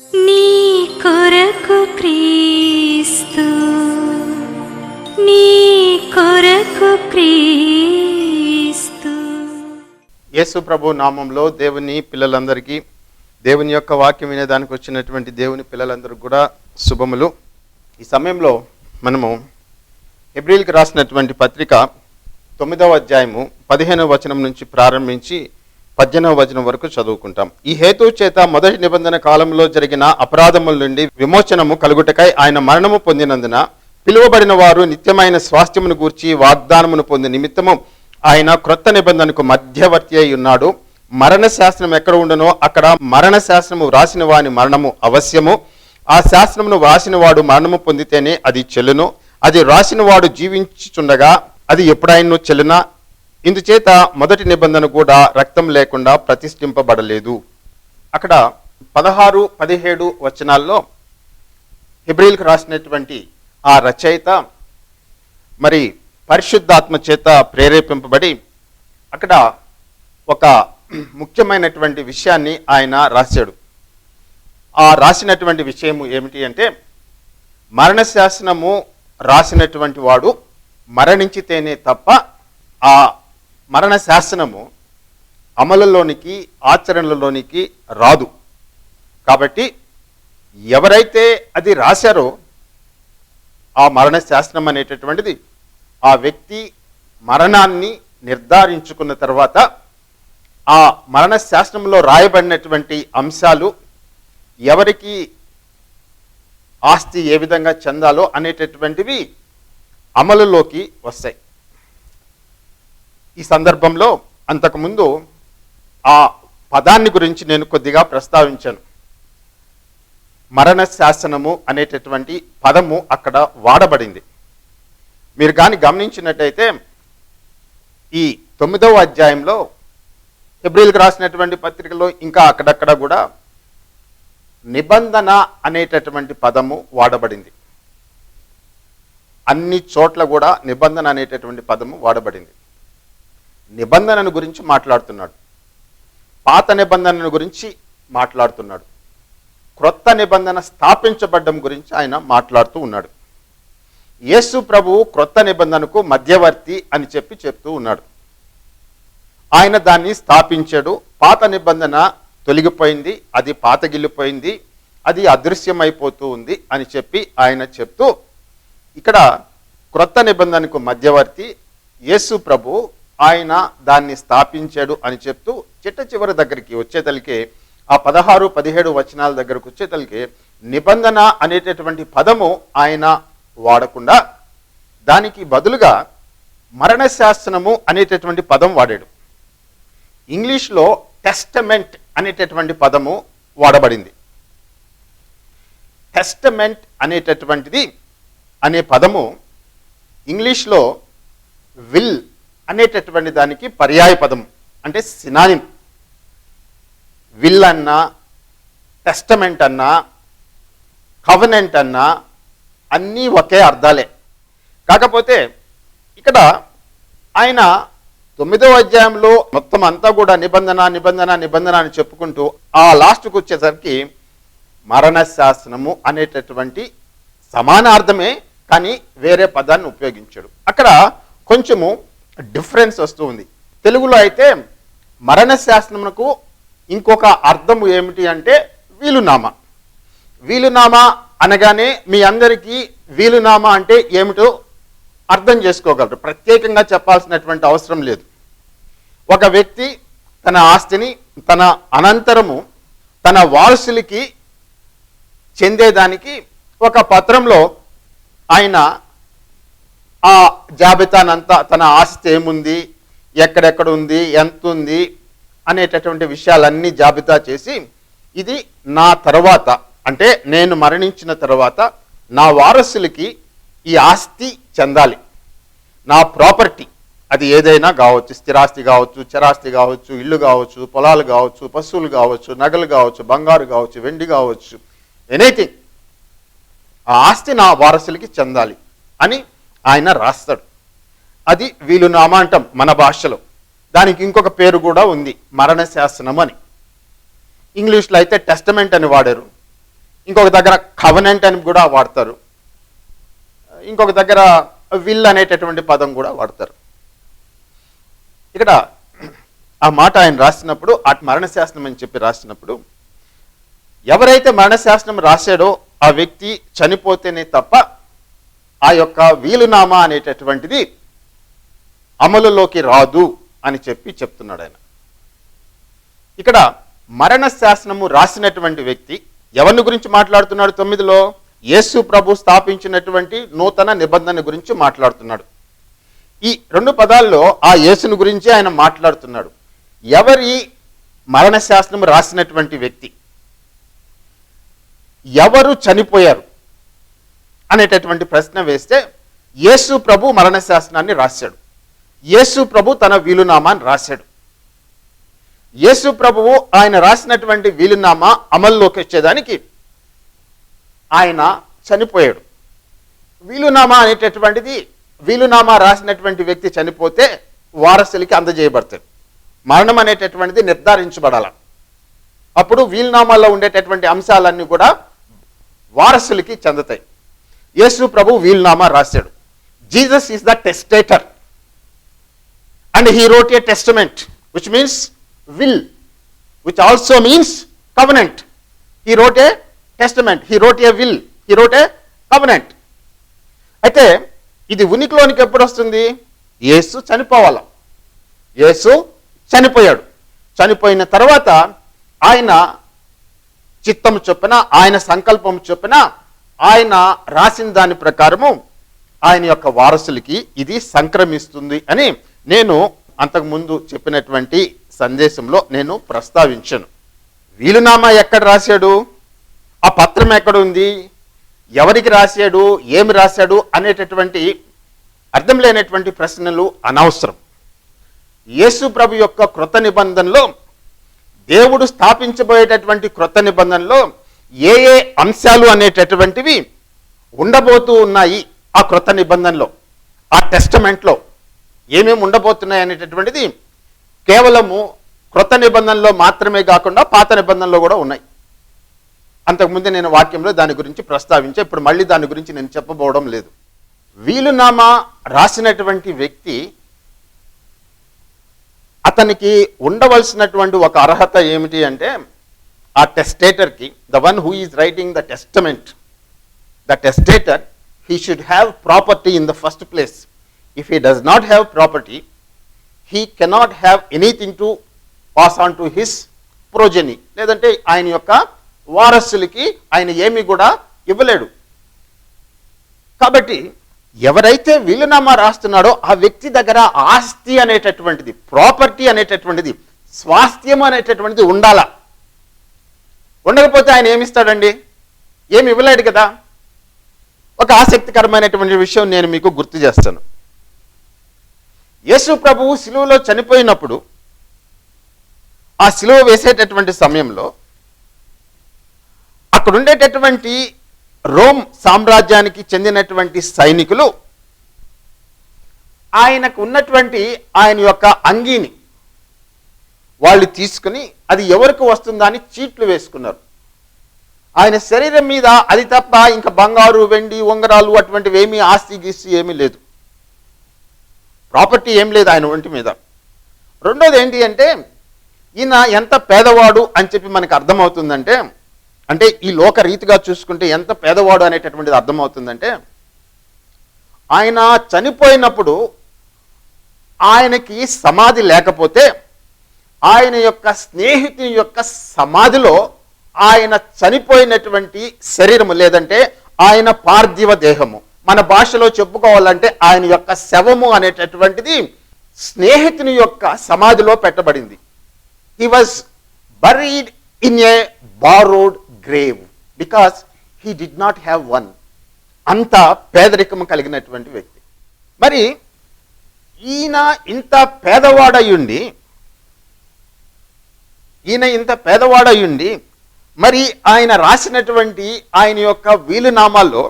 నీ కొరకు క్రీస్తు నీ కొరకు క్రీస్తు. యేసు ప్రభు నామంలో దేవుని పిల్లలందరికీ దేవుని యొక్క వాక్యం వినేదానికి వచ్చినటువంటి దేవుని పిల్లలందరూ కూడా శుభములు. ఈ సమయంలో మనము ఎబ్రిల్కి రాసినటువంటి పత్రిక తొమ్మిదవ అధ్యాయము పదిహేనవ వచనం నుంచి ప్రారంభించి పద్దెనవ వచనం వరకు చదువుకుంటాం. ఈ హేతు చేత మొదటి నిబంధన కాలంలో జరిగిన అపరాధముల నుండి విమోచనము కలుగుటకై ఆయన మరణము పొందినందున పిలువబడిన వారు నిత్యమైన స్వాస్థ్యమును గూర్చి వాగ్దానమును పొంది నిమిత్తము ఆయన క్రొత్త నిబంధనకు మధ్యవర్తి అయి ఉన్నాడు. మరణ శాస్త్రం ఎక్కడ ఉండనో అక్కడ మరణ శాస్త్రము వ్రాసిన వాని మరణము అవశ్యము. ఆ శాస్త్రమును వ్రాసిన వాడు మరణము పొందితేనే అది చెల్లును. అది రాసిన వాడు జీవించుచుండగా అది ఎప్పుడైనా చెల్లునా? ఇందుచేత మొదటి నిబంధన కూడా రక్తం లేకుండా ప్రతిష్ఠింపబడలేదు. అక్కడ పదహారు పదిహేడు వచనాల్లో హిబ్రిల్కి రాసినటువంటి ఆ రచయిత మరి పరిశుద్ధాత్మ చేత ప్రేరేపింపబడి అక్కడ ఒక ముఖ్యమైనటువంటి విషయాన్ని ఆయన రాశాడు. ఆ రాసినటువంటి విషయము ఏమిటి అంటే మరణశాసనము రాసినటువంటి వాడు మరణించితేనే తప్ప ఆ మరణ శాసనము అమలులోనికి ఆచరణలోనికి రాదు. కాబట్టి ఎవరైతే అది రాశారో ఆ మరణ శాసనం అనేటటువంటిది ఆ వ్యక్తి మరణాన్ని నిర్ధారించుకున్న తర్వాత ఆ మరణ శాసనంలో రాయబడినటువంటి అంశాలు ఎవరికి ఆస్తి ఏ విధంగా చెందాలో అనేటటువంటివి అమలులోకి వస్తాయి. ఈ సందర్భంలో అంతకుముందు ఆ పదాన్ని గురించి నేను కొద్దిగా ప్రస్తావించాను. మరణ శాసనము అనేటటువంటి పదము అక్కడ వాడబడింది. మీరు కానీ గమనించినట్టయితే ఈ తొమ్మిదవ అధ్యాయంలో ఫిబ్రిల్కి రాసినటువంటి పత్రికలో ఇంకా అక్కడక్కడ కూడా నిబంధన అనేటటువంటి పదము వాడబడింది. అన్ని చోట్ల కూడా నిబంధన అనేటటువంటి పదము వాడబడింది. నిబంధనను గురించి మాట్లాడుతున్నాడు. పాత నిబంధనను గురించి మాట్లాడుతున్నాడు. క్రొత్త నిబంధన స్థాపించబడ్డం గురించి ఆయన మాట్లాడుతూ ఉన్నాడు. యేసు ప్రభువు క్రొత్త నిబంధనకు మధ్యవర్తి అని చెప్పి చెప్తూ ఉన్నాడు. ఆయన దాన్ని స్థాపించాడు. పాత నిబంధన తొలగిపోయింది. అది పాతగిల్లిపోయింది. అది అదృశ్యమైపోతూ ఉంది అని చెప్పి ఆయన చెప్తూ ఇక్కడ క్రొత్త నిబంధనకు మధ్యవర్తి యేసు ప్రభు ఆయన దాన్ని స్థాపించాడు అని చెప్తూ చిట్ట చివరి దగ్గరికి వచ్చేతలికే ఆ పదహారు పదిహేడు వచనాల దగ్గరకు వచ్చేతలికే నిబంధన అనేటటువంటి పదము ఆయన వాడకుండా దానికి బదులుగా మరణశాసనము అనేటటువంటి పదం వాడాడు. ఇంగ్లీష్లో టెస్టమెంట్ అనేటటువంటి పదము వాడబడింది. టెస్టమెంట్ అనేటటువంటిది అనే పదము ఇంగ్లీష్లో విల్ అనేటటువంటి దానికి పర్యాయ పదం అంటే సినానిం విల్ అన్నా టెస్టమెంట్ అన్నా కవనెంట్ అన్నా అన్నీ ఒకే అర్థాలే. కాకపోతే ఇక్కడ ఆయన తొమ్మిదవ అధ్యాయంలో మొత్తం అంతా కూడా నిబంధన నిబంధన నిబంధన అని చెప్పుకుంటూ ఆ లాస్ట్కు వచ్చేసరికి మరణశాసనము అనేటటువంటి సమానార్థమే కానీ వేరే పదాన్ని ఉపయోగించాడు. అక్కడ కొంచెము డిఫరెన్స్ వస్తూ ఉంది తెలుగులో అయితే మరణ శాసనమునకు ఇంకొక అర్థము ఏమిటి అంటే వీలునామా. వీలునామా అనగానే మీ అందరికీ వీలునామా అంటే ఏమిటో అర్థం చేసుకోగలరు. ప్రత్యేకంగా చెప్పాల్సినటువంటి అవసరం లేదు. ఒక వ్యక్తి తన ఆస్తిని తన అనంతరము తన వారసులకి చెందేదానికి ఒక పత్రంలో ఆయన ఆ జాబితానంతా తన ఆస్తి ఏముంది ఎక్కడెక్కడ ఉంది ఎంత ఉంది అనేటటువంటి విషయాలన్నీ జాబితా చేసి ఇది నా తర్వాత అంటే నేను మరణించిన తర్వాత నా వారసులకి ఈ ఆస్తి చెందాలి. నా ప్రాపర్టీ అది ఏదైనా కావచ్చు స్థిరాస్తి కావచ్చు చరాస్తి కావచ్చు ఇల్లు కావచ్చు పొలాలు కావచ్చు పశువులు కావచ్చు నగలు కావచ్చు బంగారు కావచ్చు వెండి కావచ్చు ఎనీథింగ్. ఆ ఆస్తి నా వారసులకి చెందాలి అని ఆయన రాస్తాడు. అది వీలునామా అంటాం మన భాషలో. దానికి ఇంకొక పేరు కూడా ఉంది మరణ శాసనం అని. ఇంగ్లీష్లో అయితే టెస్టమెంట్ అని వాడారు. ఇంకొక దగ్గర కవనెంట్ అని కూడా వాడతారు. ఇంకొక దగ్గర విల్ అనేటటువంటి పదం కూడా వాడతారు. ఇక్కడ ఆ మాట ఆయన రాసినప్పుడు ఆ మరణశాసనం అని చెప్పి రాసినప్పుడు ఎవరైతే మరణశాసనం రాశాడో ఆ వ్యక్తి చనిపోతేనే తప్ప ఆ యొక్క వీలునామా అనేటటువంటిది అమలులోకి రాదు అని చెప్పి చెప్తున్నాడు ఆయన. ఇక్కడ మరణ శాసనము రాసినటువంటి వ్యక్తి ఎవరిని గురించి మాట్లాడుతున్నాడు తొమ్మిదిలో? యేసు ప్రభు స్థాపించినటువంటి నూతన నిబంధన గురించి మాట్లాడుతున్నాడు. ఈ రెండు పదాల్లో ఆ యేసుని గురించి ఆయన మాట్లాడుతున్నాడు. ఎవరి మరణ శాసనం రాసినటువంటి వ్యక్తి? ఎవరు చనిపోయారు? అనేటటువంటి ప్రశ్న వేస్తే యేసు ప్రభు మరణ శాసనాన్ని రాశాడు. యేసు ప్రభు తన వీలునామాని రాశాడు. యేసు ప్రభువు ఆయన రాసినటువంటి వీలునామా అమల్లోకి వచ్చేదానికి ఆయన చనిపోయాడు. వీలునామా అనేటటువంటిది వీలునామా రాసినటువంటి వ్యక్తి చనిపోతే వారసులకి అందజేయబడతాడు. మరణం అనేటటువంటిది నిర్ధారించబడాల. అప్పుడు వీలునామాలో ఉండేటటువంటి అంశాలన్నీ కూడా వారసులకి చెందుతాయి. యేసు ప్రభు వీలునామా రాశాడు. Jesus is the testator. And he wrote a testament which means will which also means covenant he wrote a testament he wrote a will he wrote a covenant అయితే ఇది ఉనికిలోనికి ఎప్పుడు వస్తుంది? యేసు చనిపోవాల. యేసు చనిపోయాడు. చనిపోయిన తర్వాత ఆయన చిత్తము చొప్పున ఆయన సంకల్పం చొప్పున ఆయన రాసిన దాని ప్రకారము ఆయన యొక్క వారసులకి ఇది సంక్రమిస్తుంది అని నేను అంతకుముందు చెప్పినటువంటి సందేశంలో నేను ప్రస్తావించాను. వీలునామా ఎక్కడ రాశాడు? ఆ పత్రం ఎక్కడ ఉంది? ఎవరికి రాశాడు? ఏమి రాశాడు? అనేటటువంటి అర్థం లేనటువంటి ప్రశ్నలు అనవసరం. యేసు ప్రభు యొక్క క్రొత్త నిబంధనలో దేవుడు స్థాపించబోయేటటువంటి క్రొత్త నిబంధనలో ఏ ఏ అంశాలు అనేటటువంటివి ఉండబోతూ ఉన్నాయి ఆ క్రొత్త నిబంధనలో ఆ టెస్టమెంట్లో ఏమేమి ఉండబోతున్నాయి అనేటటువంటిది కేవలము క్రొత్త నిబంధనలో మాత్రమే కాకుండా పాత నిబంధనలో కూడా ఉన్నాయి. అంతకుముందు నేను వాక్యంలో దాని గురించి ప్రస్తావించే ఇప్పుడు మళ్ళీ దాని గురించి నేను చెప్పబోవడం లేదు. వీలునామా రాసినటువంటి వ్యక్తి అతనికి ఉండవలసినటువంటి ఒక అర్హత ఏమిటి అంటే ఆ టెస్టేటర్కి the one who is writing the testament the testator he should have property in the first place if he does not have property he cannot have anything to pass on to his progeny లేదంటే ఆయన యొక్క వారసులకి ఆయన ఏమీ కూడా ఇవ్వలేడు. కాబట్టి ఎవరైతే వీలునామా రాస్తున్నాడో ఆ వ్యక్తి దగ్గర ఆస్తి అనేటటువంటిది ప్రాపర్టీ అనేటటువంటిది స్వాస్థ్యం అనేటటువంటిది ఉండాలా? ఉండకపోతే ఆయన ఏమిస్తాడండి? ఏమి ఇవ్వలేడు కదా? ఒక ఆసక్తికరమైనటువంటి విషయం నేను మీకు గుర్తు చేస్తాను. యేసు ప్రభువు సిలువలో చనిపోయినప్పుడు ఆ సిలువ వేసేటటువంటి సమయంలో అక్కడ ఉండేటటువంటి రోమ్ సామ్రాజ్యానికి చెందినటువంటి సైనికులు ఆయనకు ఉన్నటువంటి ఆయన యొక్క అంగీని వాళ్ళు తీసుకుని అది ఎవరికి వస్తుందా అని చీట్లు వేసుకున్నారు. ఆయన శరీరం మీద అది తప్ప ఇంకా బంగారు వెండి ఉంగరాలు అటువంటివి ఏమీ ఆస్తి గీస్తి ఏమీ లేదు. ప్రాపర్టీ ఏం లేదు ఆయన ఒంటి మీద. రెండోది ఏంటి అంటే ఈయన ఎంత పేదవాడు అని చెప్పి మనకు అర్థమవుతుందంటే అంటే ఈ లోక రీతిగా చూసుకుంటే ఎంత పేదవాడు అనేటటువంటిది అర్థమవుతుందంటే ఆయన చనిపోయినప్పుడు ఆయనకి సమాధి లేకపోతే ఆయన యొక్క స్నేహితుని యొక్క సమాధిలో ఆయన చనిపోయినటువంటి శరీరము లేదంటే ఆయన పార్థివ దేహము. మన భాషలో చెప్పుకోవాలంటే ఆయన యొక్క శవము అనేటటువంటిది స్నేహితుని యొక్క సమాధిలో పెట్టబడింది. He was buried in a borrowed grave because he did not have one అంత పేదరికము కలిగినటువంటి వ్యక్తి. మరి ఈయన ఇంత పేదవాడయుండి ఈయన ఇంత పేదవాడయుండి మరి ఆయన రాసినటువంటి ఆయన యొక్క వీలునామాల్లో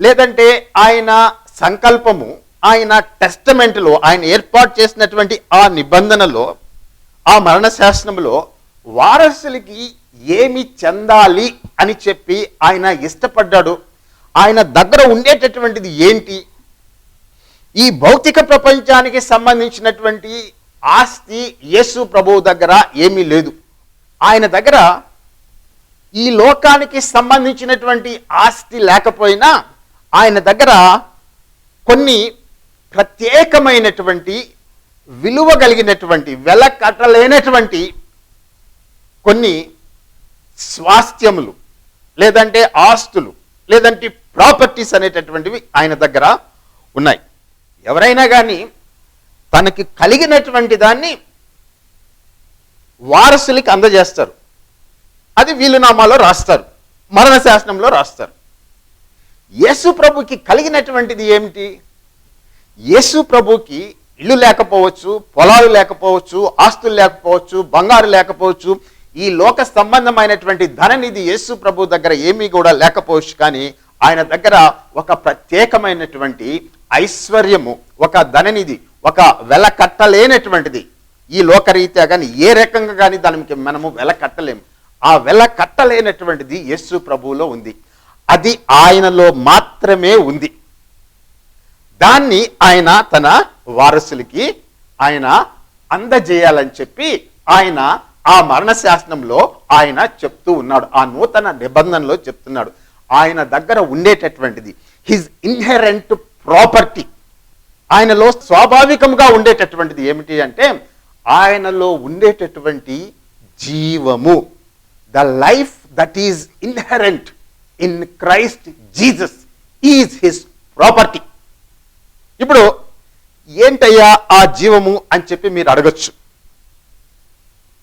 లేదంటే ఆయన సంకల్పము ఆయన టెస్టమెంట్లో ఆయన ఏర్పాటు చేసినటువంటి ఆ నిబంధనలో ఆ మరణ శాసనంలో వారసులకి ఏమి చెందాలి అని చెప్పి ఆయన ఇష్టపడ్డాడు. ఆయన దగ్గర ఉండేటటువంటిది ఏంటి? ఈ భౌతిక ప్రపంచానికి సంబంధించినటువంటి ఆస్తి యేసు ప్రభువు దగ్గర ఏమీ లేదు. ఆయన దగ్గర ఈ లోకానికి సంబంధించినటువంటి ఆస్తి లేకపోయినా ఆయన దగ్గర కొన్ని ప్రత్యేకమైనటువంటి విలువ కలిగినటువంటి వెల కట్టలేనటువంటి కొన్ని స్వాస్థ్యములు లేదంటే ఆస్తులు లేదంటే ప్రాపర్టీస్ అనేటటువంటివి ఆయన దగ్గర ఉన్నాయి. ఎవరైనా కానీ తనకి కలిగినటువంటి దాన్ని వారసులకి అందజేస్తారు. అది వీలునామాలో రాస్తారు. మరణ శాసనంలో రాస్తారు. యేసు ప్రభుకి కలిగినటువంటిది ఏమిటి? యేసు ప్రభుకి ఇల్లు లేకపోవచ్చు పొలాలు లేకపోవచ్చు ఆస్తులు లేకపోవచ్చు బంగారు లేకపోవచ్చు ఈ లోక సంబంధమైనటువంటి ధననిధి యేసు ప్రభు దగ్గర ఏమీ కూడా లేకపోవచ్చు కానీ ఆయన దగ్గర ఒక ప్రత్యేకమైనటువంటి ఐశ్వర్యము ఒక ధననిధి ఒక వెల కట్టలేనటువంటిది. ఈ లోకరీత్యా కానీ ఏ రకంగా కానీ దానికి మనము వెల కట్టలేము. ఆ వెల కట్టలేనటువంటిది యస్సు ప్రభువులో ఉంది. అది ఆయనలో మాత్రమే ఉంది. దాన్ని ఆయన తన వారసులకి ఆయన అందజేయాలని చెప్పి ఆయన ఆ మరణశాసనంలో ఆయన చెప్తూ ఉన్నాడు. ఆ నూతన నిబంధనలో చెప్తున్నాడు. ఆయన దగ్గర ఉండేటటువంటిది. His inherent property. ఆయనలో స్వాభావికంగా ఉండేటటువంటిది ఏమిటి అంటే ఆయనలో ఉండేటటువంటి జీవము the life that is inherent in Christ Jesus is his property ఇప్పుడు ఏంటయ్యా ఆ జీవము అని చెప్పి మీరు అడగచ్చు.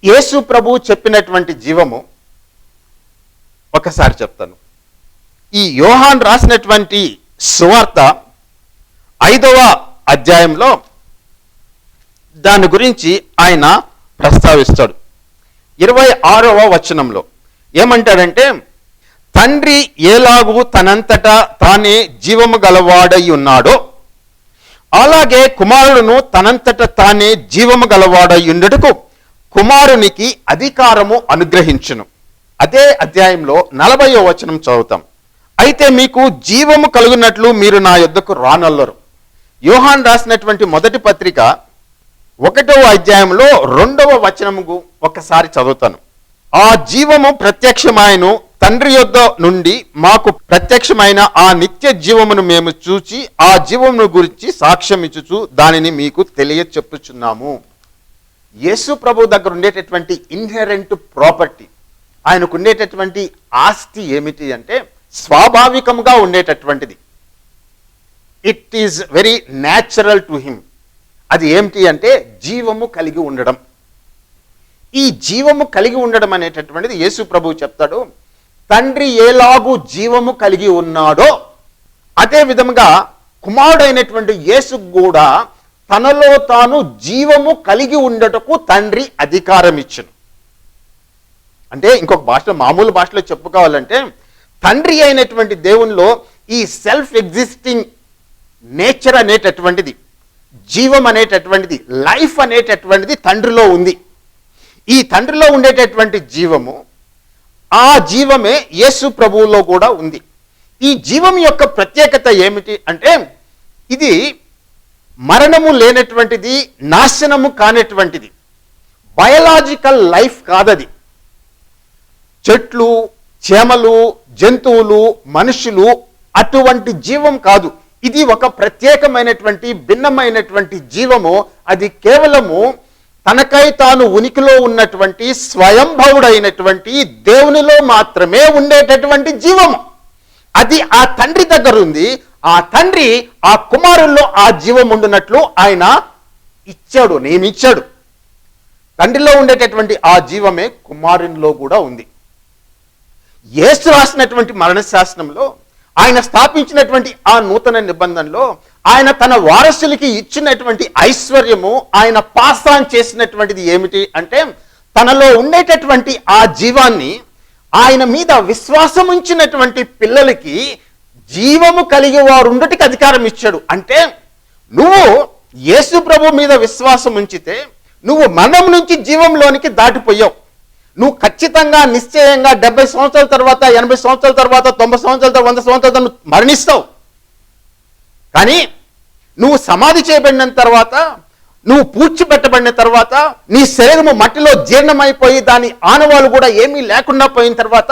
యేసు ప్రభు చెప్పినటువంటి జీవము ఒకసారి చెప్తాను. ఈ యోహాన్ రాసినటువంటి సువార్త ఐదవ అధ్యాయంలో దాని గురించి ఆయన ప్రస్తావిస్తాడు. ఇరవై ఆరవ వచనంలో ఏమంటాడంటే తండ్రి ఏలాగు తనంతటా తానే జీవము గలవాడై ఉన్నాడో అలాగే కుమారుడును తనంతట తానే జీవము గలవాడై ఉండటకు కుమారునికి అధికారము అనుగ్రహించును. అదే అధ్యాయంలో నలభయో వచనం చదువుతాం. అయితే మీకు జీవము కలుగునట్లు మీరు నా యొద్దకు రానల్లరు. యోహాన్ రాసినటువంటి మొదటి పత్రిక ఒకటవ అధ్యాయంలో రెండవ వచనము ఒకసారి చదువుతాను. ఆ జీవము ప్రత్యక్షమాయను తండ్రి యొద్ద నుండి మాకు ప్రత్యక్షమైన ఆ నిత్య జీవమును మేము చూచి ఆ జీవమును గురించి సాక్ష్యం ఇచ్చుచు దానిని మీకు తెలియ చెప్పుచున్నాము యేసు ప్రభు దగ్గర ఉండేటటువంటి ఇన్హెరెంట్ ప్రాపర్టీ ఆయనకు ఉండేటటువంటి ఆస్తి ఏమిటి అంటే స్వాభావికంగా ఉండేటటువంటిది. It is very natural to him అది ఏమిటి అంటే జీవము కలిగి ఉండడం. ఈ జీవము కలిగి ఉండడం అనేటటువంటిది యేసు ప్రభు చెప్తాడు. తండ్రి ఏలాగూ జీవము కలిగి ఉన్నాడో అదే విధముగా కుమారుడైనటువంటి యేసు కూడా తనలో తాను జీవము కలిగి ఉండటకు తండ్రి అధికారం ఇచ్చును. అంటే ఇంకొక భాషలో మామూలు భాషలో చెప్పుకోవాలంటే తండ్రి అయినటువంటి దేవునిలో ఈ సెల్ఫ్ ఎగ్జిస్టింగ్ నేచర్ అనేటటువంటిది జీవం అనేటటువంటిది లైఫ్ అనేటటువంటిది తండ్రిలో ఉంది. ఈ తండ్రిలో ఉండేటటువంటి జీవము ఆ జీవమే యేసు ప్రభువులో కూడా ఉంది. ఈ జీవం యొక్క ప్రత్యేకత ఏమిటి అంటే ఇది మరణము లేనటువంటిది నాశనము కానటువంటిది. బయలాజికల్ లైఫ్ కాదది. చెట్లు చేమలు జంతువులు మనుషులు అటువంటి జీవం కాదు. ఇది ఒక ప్రత్యేకమైనటువంటి భిన్నమైనటువంటి జీవము. అది కేవలము తనకై తాను ఉనికిలో ఉన్నటువంటి స్వయంభవుడైనటువంటి దేవునిలో మాత్రమే ఉండేటటువంటి జీవము. అది ఆ తండ్రి దగ్గర ఉంది. ఆ తండ్రి ఆ కుమారుల్లో ఆ జీవం ఉండినట్లు ఆయన ఇచ్చాడు నేమిచ్చాడు తండ్రిలో ఉండేటటువంటి ఆ జీవమే కుమారునిలో కూడా ఉంది. యేసు రాసినటువంటి మరణశాసనంలో ఆయన స్థాపించినటువంటి ఆ నూతన నిబంధనలో ఆయన తన వారసులకి ఇచ్చినటువంటి ఐశ్వర్యము ఆయన పాస్ ఆన్ చేసినటువంటిది ఏమిటి అంటే తనలో ఉండేటటువంటి ఆ జీవాన్ని ఆయన మీద విశ్వాసం ఉంచినటువంటి పిల్లలకి జీవము కలిగి వారు ఉండటికి అధికారం ఇచ్చాడు. అంటే నువ్వు యేసు ప్రభు మీద విశ్వాసం ఉంచితే నువ్వు మరణం నుంచి జీవంలోనికి దాటిపోయావు. నువ్వు ఖచ్చితంగా నిశ్చయంగా డెబ్బై సంవత్సరాల తర్వాత ఎనభై సంవత్సరాల తర్వాత తొంభై సంవత్సరాల తర్వాత వంద సంవత్సరాల తర్వాత నువ్వు మరణిస్తావు. కానీ నువ్వు సమాధి చేయబడిన తర్వాత నువ్వు పూడ్చిపెట్టబడిన తర్వాత నీ శరీరము మట్టిలో జీర్ణమైపోయి దాని ఆనవాలు కూడా ఏమీ లేకుండా పోయిన తర్వాత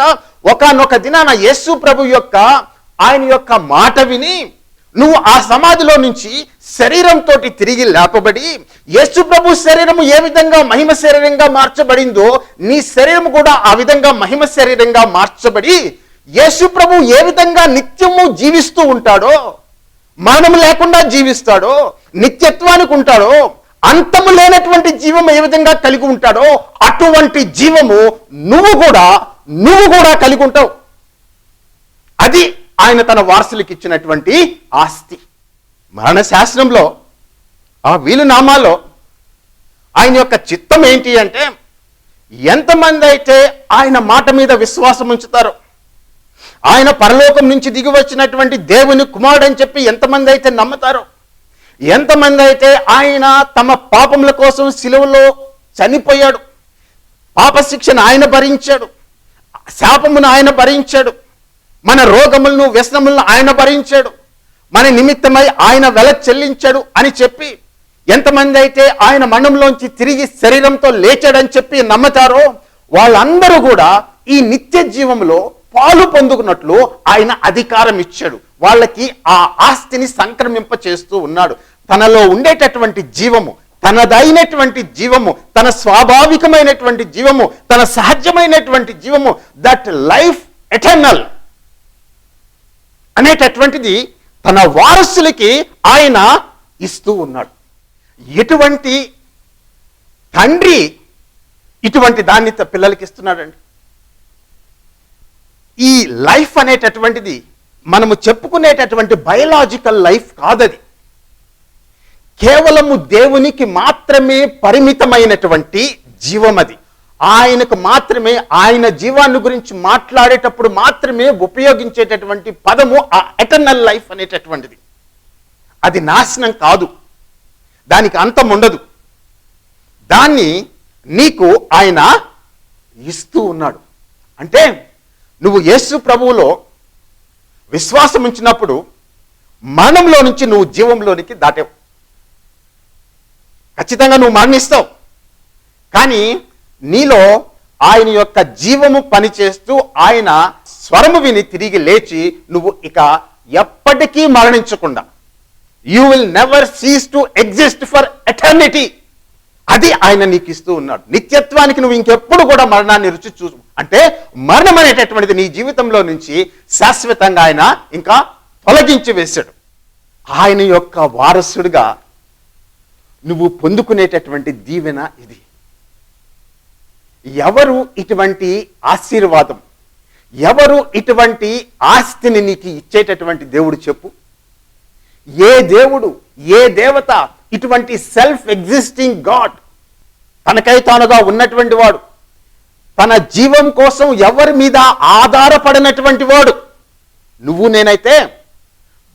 ఒకనొక దినాన యేసు ప్రభు యొక్క ఆయన యొక్క మాట విని నువ్వు ఆ సమాధిలో నుంచి శరీరంతో తిరిగి లేపబడి యేసు ప్రభు శరీరము ఏ విధంగా మహిమ శరీరంగా మార్చబడిందో నీ శరీరం కూడా ఆ విధంగా మహిమ శరీరంగా మార్చబడి యేసు ప్రభు ఏ విధంగా నిత్యము జీవిస్తూ ఉంటాడో మరణం లేకుండా జీవిస్తాడో నిత్యత్వానికి ఉంటాడో అంతము లేనటువంటి జీవం ఏ విధంగా కలిగి ఉంటాడో అటువంటి జీవము నువ్వు కూడా నువ్వు కూడా కలిగి ఉంటావు. అది ఆయన తన వారసులకు ఇచ్చినటువంటి ఆస్తి. మరణశాస్త్రంలో ఆ వీలునామాలో ఆయన యొక్క చిత్తం ఏంటి అంటే ఎంతమంది అయితే ఆయన మాట మీద విశ్వాసం ఉంచుతారో ఆయన పరలోకం నుంచి దిగి వచ్చినటువంటి దేవుని కుమారుడు అని చెప్పి ఎంతమంది అయితే నమ్ముతారో ఎంతమంది అయితే ఆయన తమ పాపముల కోసం సిలువలో చనిపోయాడు పాపశిక్షను ఆయన భరించాడు శాపమును ఆయన భరించాడు మన రోగములను వ్యసనములను ఆయన భరించాడు మన నిమిత్తమై ఆయన వెల చెల్లించాడు అని చెప్పి ఎంతమంది అయితే ఆయన మనంలోంచి తిరిగి శరీరంతో లేచాడని చెప్పి నమ్ముతారో వాళ్ళందరూ కూడా ఈ నిత్య జీవంలో పాలు పొందుకున్నట్లు ఆయన అధికారం ఇచ్చాడు. వాళ్ళకి ఆ ఆస్తిని సంక్రమింప చేస్తూ ఉన్నాడు. తనలో ఉండేటటువంటి జీవము తనదైనటువంటి జీవము తన స్వాభావికమైనటువంటి జీవము తన సహజమైనటువంటి జీవము దట్ లైఫ్ ఎటర్నల్ అనేటటువంటిది తన వారసులకి ఆయన ఇస్తూ ఉన్నాడు. ఎటువంటి తండ్రి ఇటువంటి దాన్ని పిల్లలకి ఇస్తున్నాడండి. ఈ లైఫ్ అనేటటువంటిది మనము చెప్పుకునేటటువంటి బయలాజికల్ లైఫ్ కాదది. కేవలము దేవునికి మాత్రమే పరిమితమైనటువంటి జీవం అది ఆయనకు మాత్రమే ఆయన జీవాన్ని గురించి మాట్లాడేటప్పుడు మాత్రమే ఉపయోగించేటటువంటి పదము ఆ ఎటర్నల్ లైఫ్ అనేటటువంటిది. అది నాశనం కాదు. దానికి అంతం ఉండదు. దాన్ని నీకు ఆయన ఇస్తూ ఉన్నాడు. అంటే నువ్వు యేసు ప్రభువులో విశ్వాసం ఉంచినప్పుడు మరణంలో నుంచి నువ్వు జీవంలోనికి దాటావు. ఖచ్చితంగా నువ్వు మరణిస్తావు. కానీ నీలో ఆయన యొక్క జీవము పనిచేస్తూ ఆయన స్వరము విని తిరిగి లేచి నువ్వు ఇక ఎప్పటికీ మరణించకుండా you will never cease to exist for eternity అది ఆయన నీకు ఇస్తూ ఉన్నాడు. నిత్యత్వానికి నువ్వు ఇంకెప్పుడు కూడా మరణాన్ని రుచి చూ అంటే మరణం అనేటటువంటిది నీ జీవితంలో నుంచి శాశ్వతంగా ఆయన ఇంకా తొలగించి వేశాడు. ఆయన యొక్క వారసుడిగా నువ్వు పొందుకునేటటువంటి దీవెన ఇది. ఎవరు ఇటువంటి ఆశీర్వాదం? ఎవరు ఇటువంటి ఆస్తిని నీకు ఇచ్చేటటువంటి దేవుడు చెప్పు? ఏ దేవుడు ఏ దేవత ఇటువంటి సెల్ఫ్ ఎగ్జిస్టింగ్ గాడ్ తనకై తానుగా ఉన్నటువంటి వాడు? తన జీవం కోసం ఎవరి మీద ఆధారపడినటువంటి వాడు? నువ్వు నేనైతే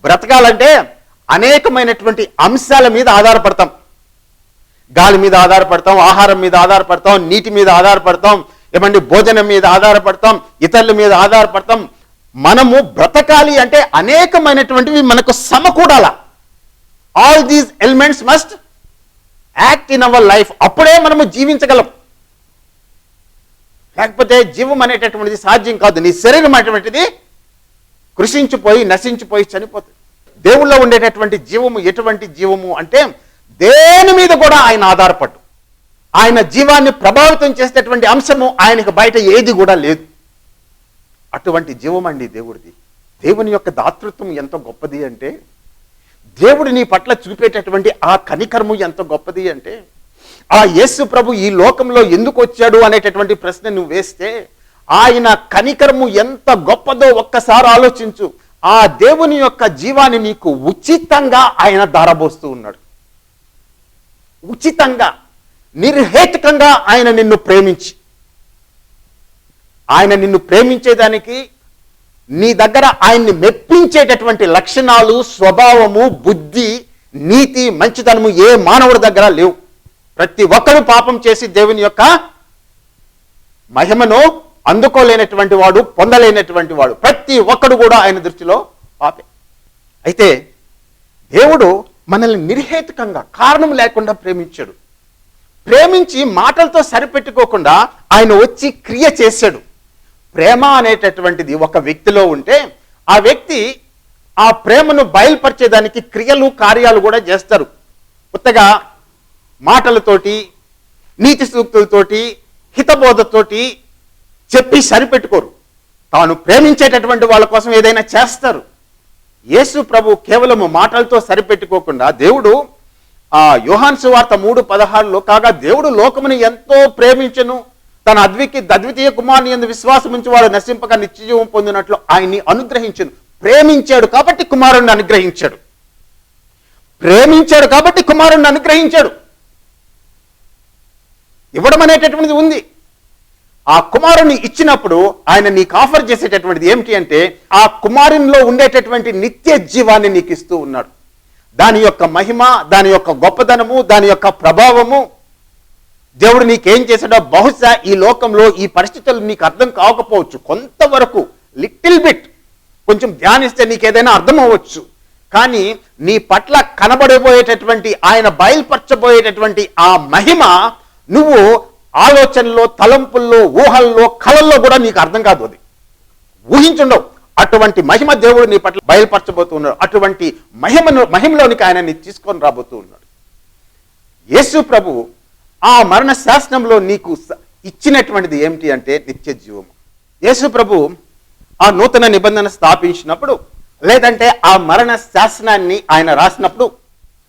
బ్రతకాలంటే అనేకమైనటువంటి అంశాల మీద ఆధారపడతాం. గాలి మీద ఆధారపడతాం ఆహారం మీద ఆధారపడతాం నీటి మీద ఆధారపడతాం ఏమండి భోజనం మీద ఆధారపడతాం ఇతరుల మీద ఆధారపడతాం. మనము బ్రతకాలి అంటే అనేకమైనటువంటివి మనకు సమకూడాల. All these elements must act in our life అప్పుడే మనము జీవించగలం. లేకపోతే జీవం అనేటటువంటిది సాధ్యం కాదు. నీ శరీరం అనేటువంటిది కృషించిపోయి నశించిపోయి చనిపోతుంది. దేవుళ్ళో ఉండేటటువంటి జీవము ఎటువంటి జీవము అంటే దేని మీద కూడా ఆయన ఆధారపడ్డు. ఆయన జీవాన్ని ప్రభావితం చేసేటటువంటి అంశము ఆయనకు బయట ఏది కూడా లేదు. అటువంటి జీవం అండి దేవుడిది. దేవుని యొక్క దాతృత్వం ఎంత గొప్పది అంటే దేవుడు నీ పట్ల చూపేటటువంటి ఆ కనికరము ఎంత గొప్పది అంటే ఆ యేసు ప్రభు ఈ లోకంలో ఎందుకు వచ్చాడు అనేటటువంటి ప్రశ్న నువ్వు వేస్తే ఆయన కనికరము ఎంత గొప్పదో ఒక్కసారి ఆలోచించు. ఆ దేవుని యొక్క జీవాన్ని నీకు ఉచితంగా ఆయన దారబోస్తూ ఉన్నాడు. ఉచితంగా నిర్హేతుకంగా ఆయన నిన్ను ప్రేమించి. ఆయన నిన్ను ప్రేమించేదానికి నీ దగ్గర ఆయన్ని మెప్పించేటటువంటి లక్షణాలు స్వభావము బుద్ధి నీతి మంచితనము ఏ మానవుడి దగ్గర లేవు. ప్రతి ఒక్కరూ పాపం చేసి దేవుని యొక్క మహిమను అందుకోలేనటువంటి వాడు పొందలేనటువంటి వాడు. ప్రతి ఒక్కడు కూడా ఆయన దృష్టిలో పాపే. అయితే దేవుడు మనల్ని నిర్హేతుకంగా కారణం లేకుండా ప్రేమించాడు. ప్రేమించి మాటలతో సరిపెట్టుకోకుండా ఆయన వచ్చి క్రియ చేశాడు. ప్రేమ అనేటటువంటిది ఒక వ్యక్తిలో ఉంటే ఆ వ్యక్తి ఆ ప్రేమను బయలుపరిచేదానికి క్రియలు కార్యాలు కూడా చేస్తారు. కొత్తగా మాటలతోటి నీతి సూక్తులతోటి హితబోధతోటి చెప్పి సరిపెట్టుకోరు. తాను ప్రేమించేటటువంటి వాళ్ళ కోసం ఏదైనా చేస్తారు. యేసు ప్రభు కేవలము మాటలతో సరిపెట్టుకోకుండా దేవుడు ఆ యోహాన్ సువార్త మూడు పదహారులో కాగా దేవుడు లోకముని ఎంతో ప్రేమించను తన అద్వికి అద్వితీయ కుమారుని ఎందు విశ్వాసం ఉంచి వాడు నశింపక నిత్యజీవం పొందినట్లు ఆయన్ని అనుగ్రహించను. ప్రేమించాడు కాబట్టి కుమారుణ్ణి అనుగ్రహించాడు. ప్రేమించాడు కాబట్టి కుమారుణ్ణి అనుగ్రహించాడు. ఇవ్వడం అనేటటువంటిది ఉంది. ఆ కుమారుని ఇచ్చినప్పుడు ఆయన నీకు ఆఫర్ చేసేటటువంటిది ఏమిటి అంటే ఆ కుమారునిలో ఉండేటటువంటి నిత్య జీవాన్ని నీకు ఇస్తూ ఉన్నాడు. దాని యొక్క మహిమ దాని యొక్క గొప్పదనము దాని యొక్క ప్రభావము దేవుడు నీకేం చేశాడో బహుశా ఈ లోకంలో ఈ పరిస్థితులు నీకు అర్థం కాకపోవచ్చు. కొంతవరకు లిటిల్ బిట్ కొంచెం ధ్యానిస్తే నీకు ఏదైనా అర్థం అవ్వచ్చు కానీ నీ పట్ల కనబడబోయేటటువంటి ఆయన బయలుపరచబోయేటటువంటి ఆ మహిమ నువ్వు ఆలోచనలో తలంపుల్లో ఊహల్లో కళల్లో కూడా నీకు అర్థం కాదు అది. ఊహించుండవు. అటువంటి మహిమ దేవుడు నీ పట్ల బయలుపరచబోతూ ఉన్నాడు అటువంటి మహిమను మహిమలోనికి ఆయన నీ తీసుకొని రాబోతూ ఉన్నాడు యేసు ప్రభు ఆ మరణ శాసనంలో నీకు ఇచ్చినటువంటిది ఏమిటి అంటే నిత్య జీవము. యేసు ప్రభు ఆ నూతన నిబంధన స్థాపించినప్పుడు లేదంటే ఆ మరణ శాసనాన్ని ఆయన రాసినప్పుడు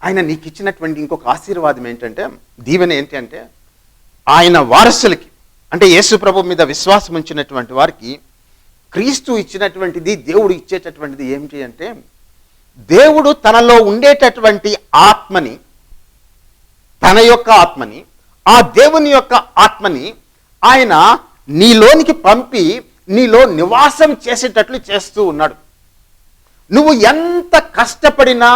ఆయన నీకు ఇచ్చినటువంటి ఇంకొక ఆశీర్వాదం ఏంటంటే దీవెన ఏంటి అంటే ఆయన వారసులకి అంటే యేసు ప్రభు మీద విశ్వాసం ఉంచినటువంటి వారికి క్రీస్తు ఇచ్చినటువంటిది దేవుడు ఇచ్చేటటువంటిది ఏమిటి అంటే దేవుడు తనలో ఉండేటటువంటి ఆత్మని తన యొక్క ఆత్మని ఆ దేవుని యొక్క ఆత్మని ఆయన నీలోనికి పంపి నీలో నివాసం చేసేటట్లు చేస్తూ ఉన్నాడు. నువ్వు ఎంత కష్టపడినా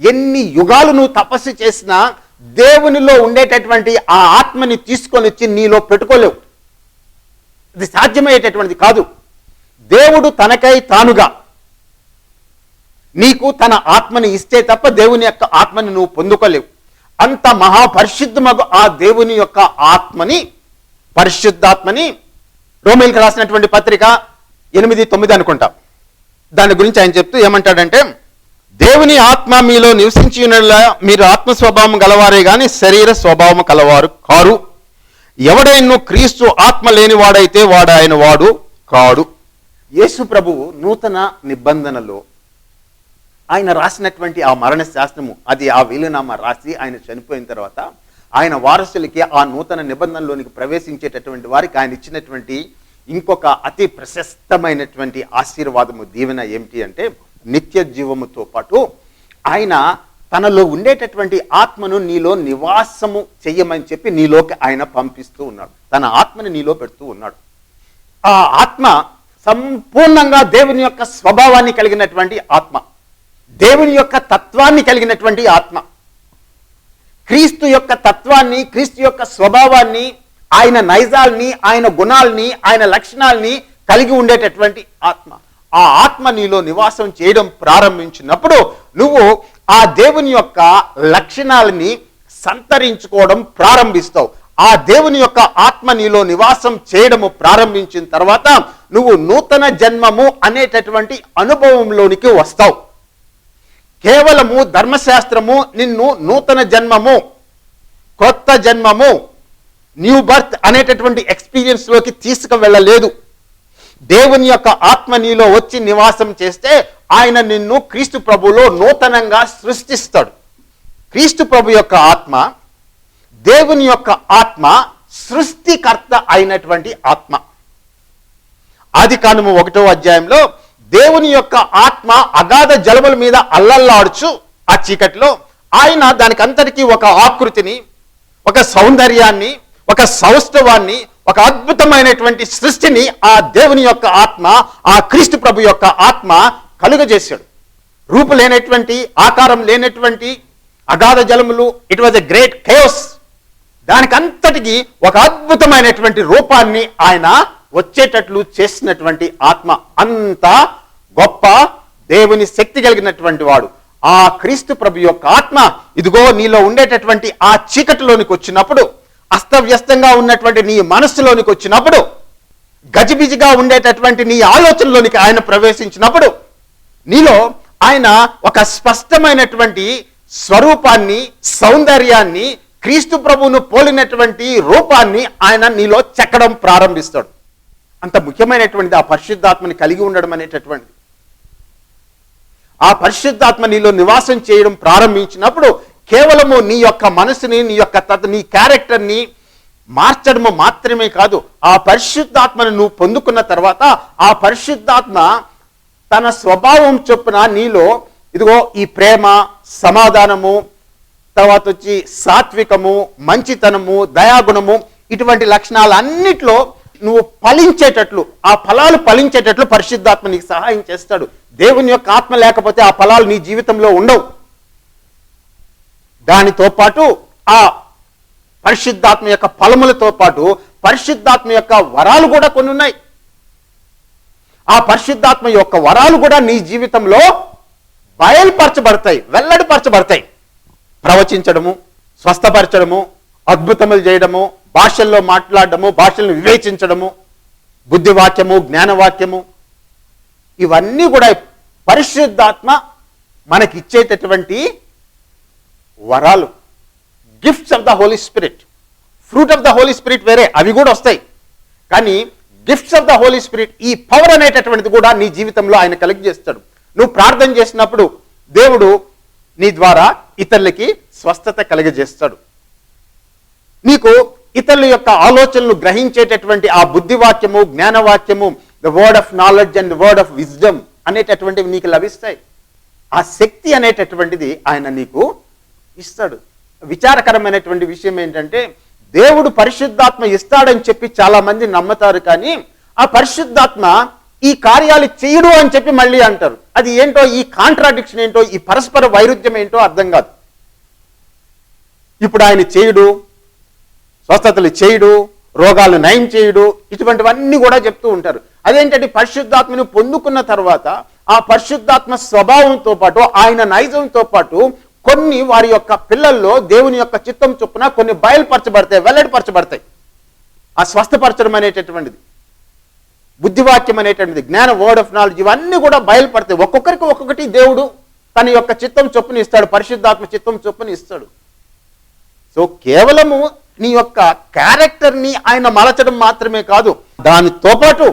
ఎన్ని యుగాలు నువ్వు తపస్సు చేసినా దేవునిలో ఉండేటటువంటి ఆ ఆత్మని తీసుకొని వచ్చి నీలో పెట్టుకోలేవు. ఇది సాధ్యమయ్యేటటువంటిది కాదు. దేవుడు తనకై తానుగా నీకు తన ఆత్మని ఇస్తే తప్ప దేవుని యొక్క ఆత్మని నువ్వు పొందుకోలేవు. అంత మహాపరిశుద్ధమగు ఆ దేవుని యొక్క ఆత్మని పరిశుద్ధాత్మని రోమిల్కి రాసినటువంటి పత్రిక ఎనిమిది తొమ్మిది అనుకుంటా. దాని గురించి ఆయన చెప్తూ ఏమంటాడంటే దేవుని ఆత్మ మీలో నివసించి మీరు ఆత్మ స్వభావం గలవారే గాని శరీర స్వభావం కలవారు కారు. ఎవడైనా క్రీస్తు ఆత్మ లేనివాడైతే వాడు ఆయన వాడు కాడు. యేసు ప్రభువు నూతన నిబంధనలో ఆయన రాసినటువంటి ఆ మరణ శాస్త్రము అది ఆ వీలునామా రాసి ఆయన చనిపోయిన తర్వాత ఆయన వారసులకి ఆ నూతన నిబంధనలోనికి ప్రవేశించేటటువంటి వారికి ఆయన ఇచ్చినటువంటి ఇంకొక అతి ప్రశస్తమైనటువంటి ఆశీర్వాదము దీవెన ఏమిటి అంటే నిత్య జీవముతో పాటు ఆయన తనలో ఉండేటటువంటి ఆత్మను నీలో నివాసము చెయ్యమని చెప్పి నీలోకి ఆయన పంపిస్తూ ఉన్నాడు. తన ఆత్మని నీలో పెడుతూ ఉన్నాడు. ఆ ఆత్మ సంపూర్ణంగా దేవుని యొక్క స్వభావాన్ని కలిగినటువంటి ఆత్మ. దేవుని యొక్క తత్వాన్ని కలిగినటువంటి ఆత్మ. క్రీస్తు యొక్క తత్వాన్ని క్రీస్తు యొక్క స్వభావాన్ని ఆయన నైజాల్ని ఆయన గుణాల్ని ఆయన లక్షణాల్ని కలిగి ఉండేటటువంటి ఆత్మ. ఆ ఆత్మ నీలో నివాసం చేయడం ప్రారంభించినప్పుడు నువ్వు ఆ దేవుని యొక్క లక్షణాలని సంతరించుకోవడం ప్రారంభిస్తావు. ఆ దేవుని యొక్క ఆత్మ నీలో నివాసం చేయడము ప్రారంభించిన తర్వాత నువ్వు నూతన జన్మము అనేటటువంటి అనుభవంలోనికి వస్తావు. కేవలము ధర్మశాస్త్రము నిన్ను నూతన జన్మము కొత్త జన్మము న్యూ బర్త్ అనేటటువంటి ఎక్స్పీరియన్స్లోకి తీసుకువెళ్ళలేదు. దేవుని యొక్క ఆత్మ నీలో వచ్చి నివాసం చేస్తే ఆయన నిన్ను క్రీస్తు ప్రభులో నూతనంగా సృష్టిస్తాడు. క్రీస్తు ప్రభు యొక్క ఆత్మ దేవుని యొక్క ఆత్మ సృష్టికర్త అయినటువంటి ఆత్మ. ఆది కాండము ఒకటో అధ్యాయంలో దేవుని యొక్క ఆత్మ అగాధ జలముల మీద అల్లల్లాడుచు ఆ చీకటిలో ఆయన దానికి అంతటికీ ఒక ఆకృతిని ఒక సౌందర్యాన్ని ఒక సౌష్ఠవాన్ని ఒక అద్భుతమైనటువంటి సృష్టిని ఆ దేవుని యొక్క ఆత్మ ఆ క్రీస్తు ప్రభు యొక్క ఆత్మ కలుగజేశాడు. రూపు లేనటువంటి ఆకారం లేనటువంటి అగాధ జలములు it was a great chaos దానికంతటికి ఒక అద్భుతమైనటువంటి రూపాన్ని ఆయన వచ్చేటట్లు చేసినటువంటి ఆత్మ. అంత గొప్ప దేవుని శక్తి కలిగినటువంటి వాడు. ఆ క్రీస్తు ప్రభు యొక్క ఆత్మ ఇదిగో నీలో ఉండేటటువంటి ఆ చీకటిలోనికి వచ్చినప్పుడు అస్తవ్యస్తంగా ఉన్నటువంటి నీ మనస్సులోనికి వచ్చినప్పుడు గజిబిజిగా ఉండేటటువంటి నీ ఆలోచనలోనికి ఆయన ప్రవేశించినప్పుడు నీలో ఆయన ఒక స్పష్టమైనటువంటి స్వరూపాన్ని సౌందర్యాన్ని క్రీస్తు ప్రభువును పోలినటువంటి రూపాన్ని ఆయన నీలో చెక్కడం ప్రారంభిస్తాడు. అంత ముఖ్యమైనటువంటిది ఆ పరిశుద్ధాత్మని కలిగి ఉండడం అనేటటువంటిది. ఆ పరిశుద్ధాత్మ నీలో నివాసం చేయడం ప్రారంభించినప్పుడు కేవలము నీ యొక్క మనసుని నీ యొక్క తత నీ క్యారెక్టర్ని మార్చడము మాత్రమే కాదు ఆ పరిశుద్ధాత్మను నువ్వు పొందుకున్న తర్వాత ఆ పరిశుద్ధాత్మ తన స్వభావం చొప్పున నీలో ఇదిగో ఈ ప్రేమ సమాధానము తర్వాత వచ్చి సాత్వికము మంచితనము దయాగుణము ఇటువంటి లక్షణాలన్నిట్లో నువ్వు ఫలించేటట్లు ఆ ఫలాలు ఫలించేటట్లు పరిశుద్ధాత్మ నీకు సహాయం చేస్తాడు. దేవుని యొక్క ఆత్మ లేకపోతే ఆ ఫలాలు నీ జీవితంలో ఉండవు. దానితో పాటు ఆ పరిశుద్ధాత్మ యొక్క ఫలములతో పాటు పరిశుద్ధాత్మ యొక్క వరాలు కూడా కొన్ని ఉన్నాయి. ఆ పరిశుద్ధాత్మ యొక్క వరాలు కూడా నీ జీవితంలో బయలుపరచబడతాయి వెల్లడిపరచబడతాయి. ప్రవచించడము స్వస్థపరచడము అద్భుతములు చేయడము భాషల్లో మాట్లాడడము భాషలను వివేచించడము బుద్ధివాక్యము జ్ఞానవాక్యము ఇవన్నీ కూడా పరిశుద్ధాత్మ మనకి ఇచ్చేటటువంటి వరాలు. Gifts of the Holy Spirit fruit of the Holy Spirit వేరే అవి కూడా వస్తాయి. కానీ gifts of the Holy Spirit ఈ పవర్ అనేటటువంటిది కూడా నీ జీవితంలో ఆయన కలెక్ట్ చేస్తాడు. నువ్వు ప్రార్థన చేసినప్పుడు దేవుడు నీ ద్వారా ఇతరులకి స్వస్థత కలిగజేస్తాడు నీకు ఇతరుల యొక్క ఆలోచనలు గ్రహించేటటువంటి ఆ బుద్ధివాక్యము జ్ఞానవాక్యము the word of knowledge and word of wisdom అనేటటువంటివి నీకు లభిస్తాయి. ఆ శక్తి అనేటటువంటిది ఆయన నీకు ఇస్తాడు. విచారకరమైనటువంటి విషయం ఏంటంటే దేవుడు పరిశుద్ధాత్మ ఇస్తాడని చెప్పి చాలా మంది నమ్ముతారు కానీ ఆ పరిశుద్ధాత్మ ఈ కార్యాలు చేయడు అని చెప్పి మళ్ళీ అంటారు. అది ఏంటో ఈ కాంట్రాడిక్షన్ ఏంటో ఈ పరస్పర వైరుధ్యం ఏంటో అర్థం కాదు. ఇప్పుడు ఆయన చేయుడు స్వస్థతలు చేయుడు రోగాలు నయం చేయుడు ఇటువంటివన్నీ కూడా చెప్తూ ఉంటారు. అదేంటంటే పరిశుద్ధాత్మను పొందుకున్న తర్వాత ఆ పరిశుద్ధాత్మ స్వభావంతో పాటు ఆయన నైజంతో పాటు కొన్ని వారి యొక్క పిల్లల్లో దేవుని యొక్క చిత్తం చొప్పున కొన్ని బయలుపరచబడతాయి వెల్లడిపరచబడతాయి. ఆ స్వస్థపరచడం అనేటటువంటిది. బుద్ధివాక్యం అనేటువంటిది జ్ఞాన వర్డ్ ఆఫ్ నాలెడ్జ్ ఇవన్నీ కూడా బయలుపడతాయి. ఒక్కొక్కరికి ఒక్కొక్కటి దేవుడు తన యొక్క చిత్తం చొప్పున ఇస్తాడు పరిశుద్ధాత్మ చిత్తం చొప్పున ఇస్తాడు. సో కేవలము నీ యొక్క క్యారెక్టర్ని ఆయన మలచడం మాత్రమే కాదు దానితో పాటు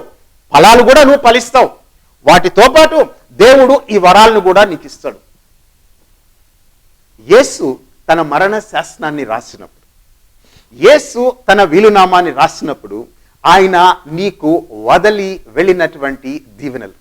ఫలాలు కూడా నువ్వు ఫలిస్తావు. వాటితో పాటు దేవుడు ఈ వరాలను కూడా నీకు ఇస్తాడు యేసు తన మరణ శాసనాన్ని రాసినప్పుడు యేసు తన వీలునామాన్ని రాసినప్పుడు ఆయన నీకు వదలి వెళ్ళినటువంటి దీవెనలు.